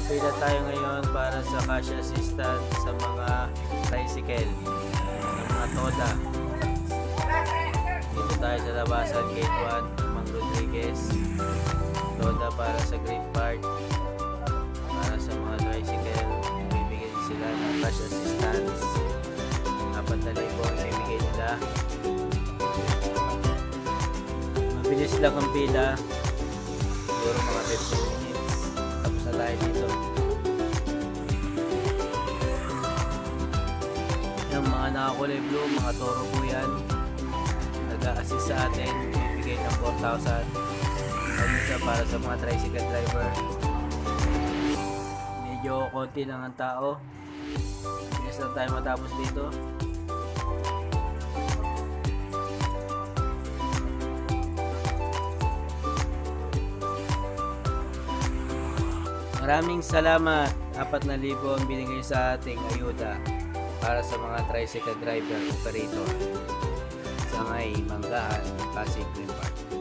Nakapila tayo ngayon para sa cash assistance sa mga tricycle, sa mga toda. Dito tayo sa labasan, gate 1, Mang Rodriguez. Toda para sa Green Park. Para sa mga tricycle, bibigyan sila ng cash assistance. Apat na libo ang bibigay nila. Mabilis lang ang pila. Mga nakakulay blue, mga toro po yan. Nag-a-assist sa atin. Bibigay ng 4,000. Ayun siya para sa mga tricycle driver. Medyo konti lang ang tao. Bilis lang tayo matapos dito. Maraming salamat. 4,000 ang binigay sa ating ayuda para sa mga tricycle driver operator sa may Manggahan, Pasig Green Park.